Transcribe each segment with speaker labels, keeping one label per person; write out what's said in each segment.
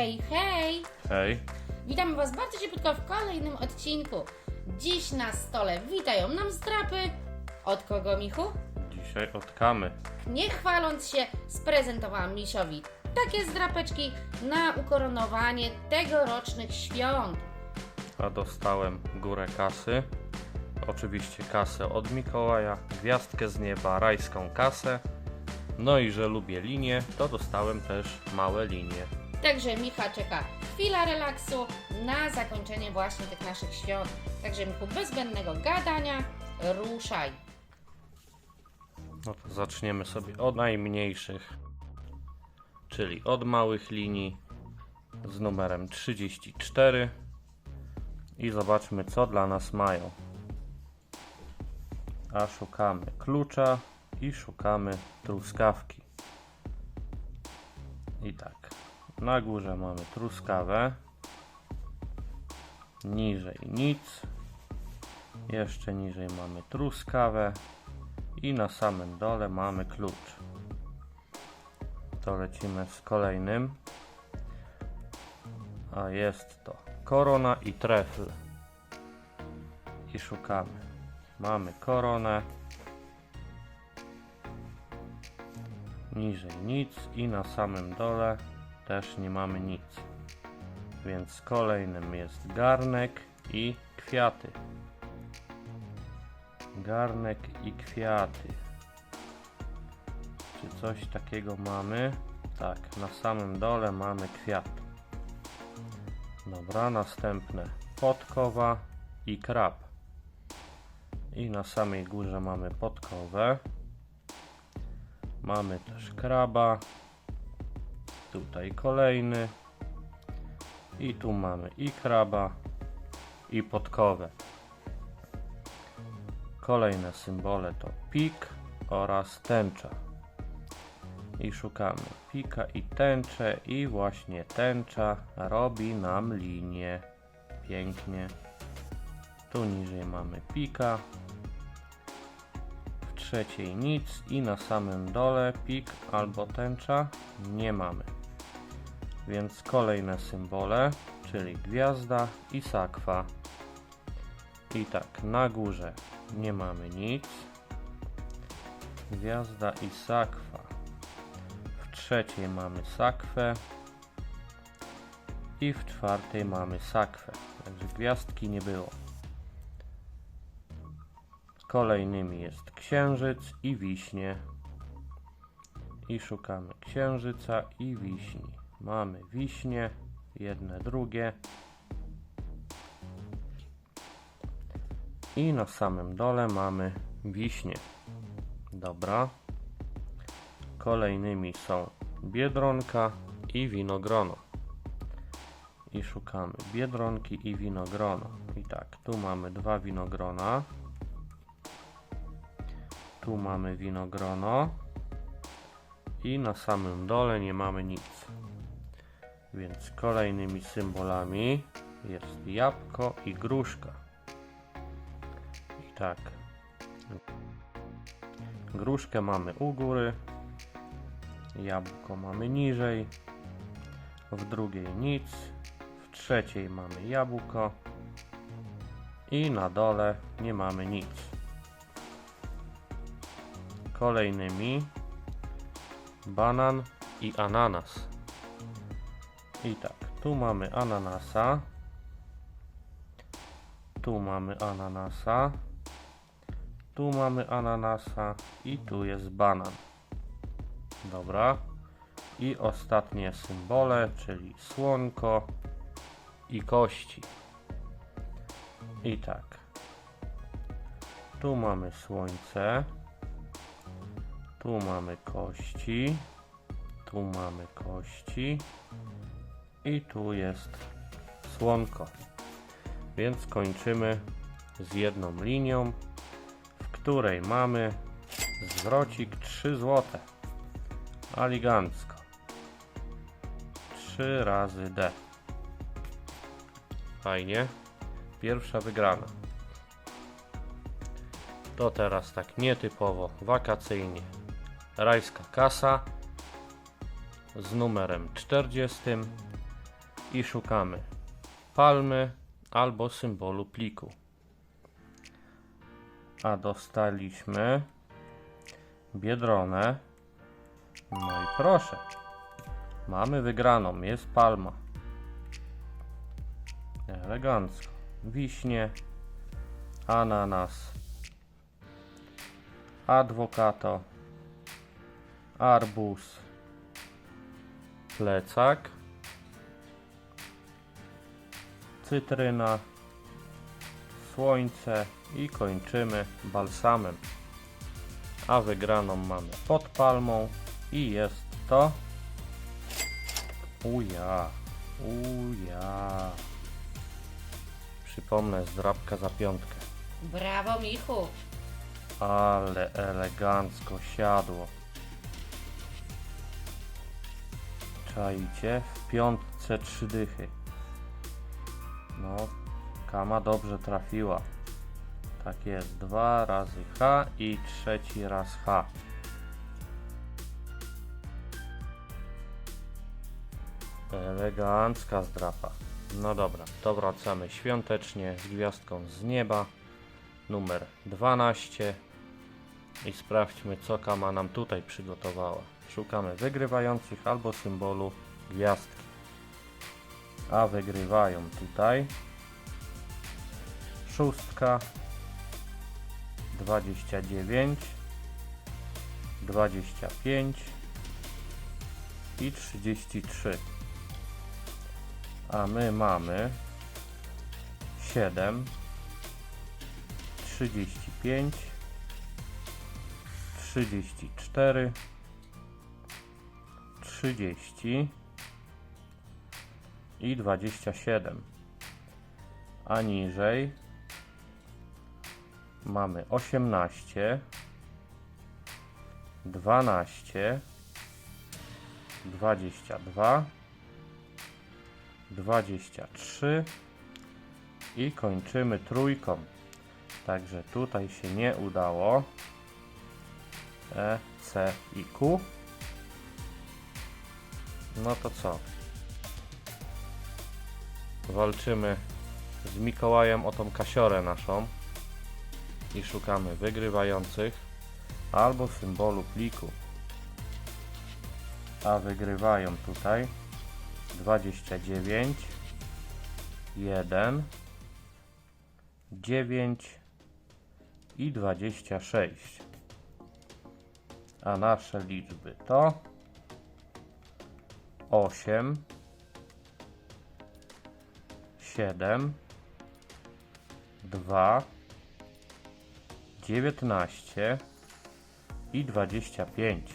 Speaker 1: Hej, hej!
Speaker 2: Hej,
Speaker 1: Witamy Was bardzo ciepłutko w kolejnym odcinku. Dziś na stole witają nam zdrapy. Od kogo, Michu?
Speaker 2: dzisiaj od Kamy.
Speaker 1: Nie chwaląc się, sprezentowałam Misiowi takie zdrapeczki na ukoronowanie tegorocznych świąt.
Speaker 2: A dostałem górę kasy. Oczywiście kasę od Mikołaja, gwiazdkę z nieba, rajską kasę. No i że lubię linie, to dostałem też małe linie.
Speaker 1: Także Micha czeka chwila relaksu na zakończenie właśnie tych naszych świąt. Także Michu, bez zbędnego gadania, ruszaj.
Speaker 2: No to zaczniemy sobie od najmniejszych, czyli od małych linii z numerem 34 i zobaczmy co dla nas mają. A szukamy klucza i szukamy truskawki. I tak, na górze mamy truskawę, niżej nic, jeszcze niżej mamy truskawę i na samym dole mamy klucz. To lecimy z kolejnym. A jest to korona i trefl. I szukamy. Mamy koronę. Niżej nic i na samym dole też nie mamy nic. Więc kolejnym jest garnek i kwiaty. Garnek i kwiaty. Czy coś takiego mamy? Tak, na samym dole mamy kwiat. Dobra, następne podkowa i krab. I na samej górze mamy podkowę. Mamy też kraba. Tutaj kolejny. I tu mamy i kraba, i podkowę. Kolejne symbole to pik oraz tęcza. I szukamy pika i tęczę i właśnie tęcza robi nam linię. Pięknie. Tu niżej mamy pika. W trzeciej nic i na samym dole pik albo tęcza nie mamy. Więc kolejne symbole, czyli gwiazda i sakwa. I tak, na górze nie mamy nic. Gwiazda i sakwa. W trzeciej mamy sakwę. I w czwartej mamy sakwę. Także gwiazdki nie było. Kolejnymi jest księżyc i wiśnie. I szukamy księżyca i wiśni. Mamy wiśnie, jedne, drugie. I na samym dole mamy wiśnie. Dobra. Kolejnymi są biedronka i winogrono. I szukamy biedronki i winogrono. I tak, tu mamy dwa winogrona. Tu mamy winogrono. I na samym dole nie mamy nic. Więc kolejnymi symbolami jest jabłko i gruszka. I tak. Gruszkę mamy u góry, jabłko mamy niżej, w drugiej nic, w trzeciej mamy jabłko i na dole nie mamy nic. Kolejnymi banan i ananas. I tak, tu mamy ananasa, tu mamy ananasa, tu mamy ananasa i tu jest banan. Dobra. I ostatnie symbole, czyli słonko i kości. I tak. Tu mamy słońce. Tu mamy kości. Tu mamy kości. I tu jest słonko. Więc kończymy z jedną linią w której mamy zwrocik 3 złote. Aligancko. 3 razy D. Fajnie. Pierwsza wygrana. To teraz tak nietypowo, wakacyjnie. Rajska kasa z numerem 40 i szukamy palmy albo symbolu pliku. A dostaliśmy biedronę. No i proszę. Mamy wygraną, jest palma. Elegancko. Wiśnie, ananas, adwokato, arbuz, plecak, cytryna, słońce i kończymy balsamem. A wygraną mamy pod palmą i jest to uja, uja. Przypomnę, zdrabka za piątkę.
Speaker 1: Brawo, Michu.
Speaker 2: Ale elegancko siadło. Czajcie? W piątce trzy dychy. No, kama dobrze trafiła. Tak jest, dwa razy H i trzeci raz H. Elegancka zdrapa. No dobra, to wracamy świątecznie z gwiazdką z nieba. Numer 12. I sprawdźmy, co kama nam tutaj przygotowała. Szukamy wygrywających albo symbolu gwiazdki. A wygrywają tutaj. Szóstka, 29, 25 i 33. A my mamy 7, 35, 34, 30 i 27. A niżej mamy 18, 12, 22, 23 i kończymy trójką. Także tutaj się nie udało. E, C i Q. No to co? Walczymy z Mikołajem o tą kasiorę naszą i szukamy wygrywających albo symbolu pliku. A wygrywają tutaj 29, 1, 9 i 26. A nasze liczby to 8, 7, 2, 19 i 25.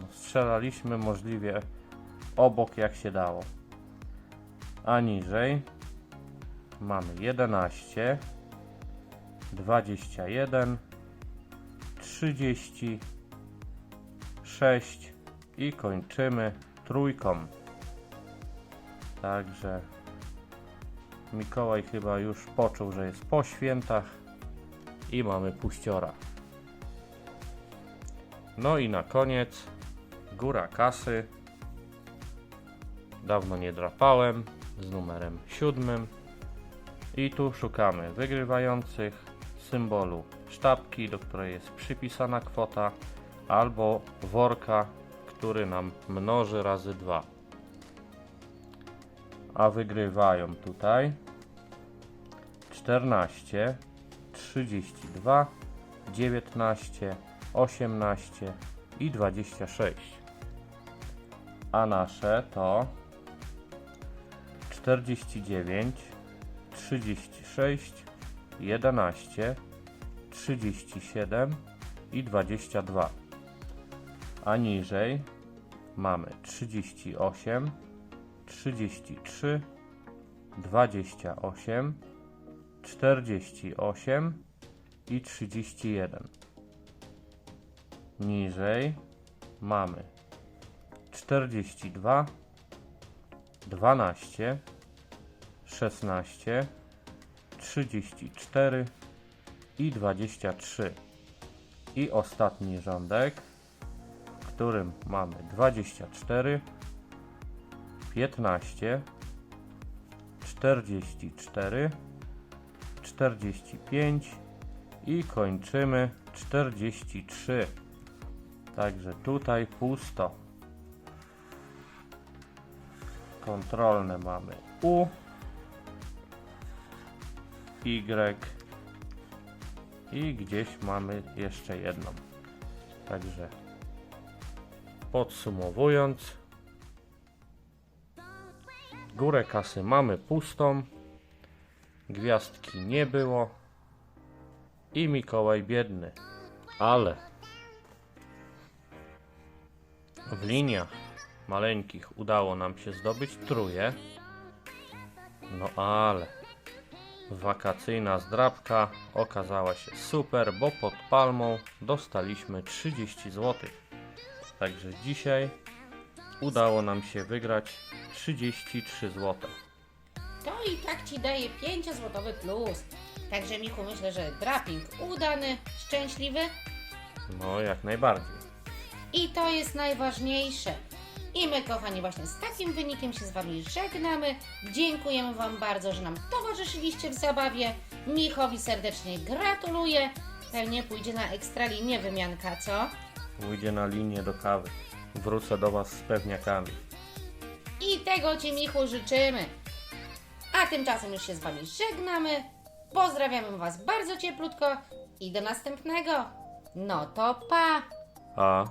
Speaker 2: No, strzelaliśmy możliwie obok jak się dało. A niżej mamy 11, 21, 30, 6 i kończymy trójką. Także Mikołaj chyba już poczuł, że jest po świętach i mamy puściora. No i na koniec góra kasy. Dawno nie drapałem z numerem siódmym. I tu szukamy wygrywających symbolu sztabki, do której jest przypisana kwota, albo worka, który nam mnoży razy 2. A wygrywają tutaj 14, 32, 19, 18 i 26. A nasze to 49, 36, 11, 37 i 22. A niżej mamy 38, 33, 28, 48 i 31. Niżej mamy 42, 12, 16, 34 i 23. I ostatni rządek, w którym mamy 24, 15, 44, 45 i kończymy 43. Także tutaj pusto. Kontrolne mamy U, Y i gdzieś mamy jeszcze jedną. Także podsumowując, górę kasy mamy pustą, gwiazdki nie było. I Mikołaj biedny, ale w liniach maleńkich udało nam się zdobyć truje, no ale wakacyjna zdrabka okazała się super, bo pod palmą dostaliśmy 30 zł. Także dzisiaj udało nam się wygrać 33 zł.
Speaker 1: To i tak Ci daje 5-złotowy plus. Także Michu, myślę, że draping udany, szczęśliwy
Speaker 2: No, jak najbardziej.
Speaker 1: i to jest najważniejsze. I my, kochani, właśnie z takim wynikiem się z Wami żegnamy. Dziękujemy Wam bardzo, że nam towarzyszyliście w zabawie. Michowi serdecznie gratuluję. Pewnie pójdzie na ekstralinię wymianka, co?
Speaker 2: Pójdzie na linię do kawy. Wrócę do Was z pewniakami.
Speaker 1: I tego Ci, Michu, życzymy. A tymczasem już się z Wami żegnamy. Pozdrawiamy Was bardzo cieplutko i do następnego. No to pa!
Speaker 2: A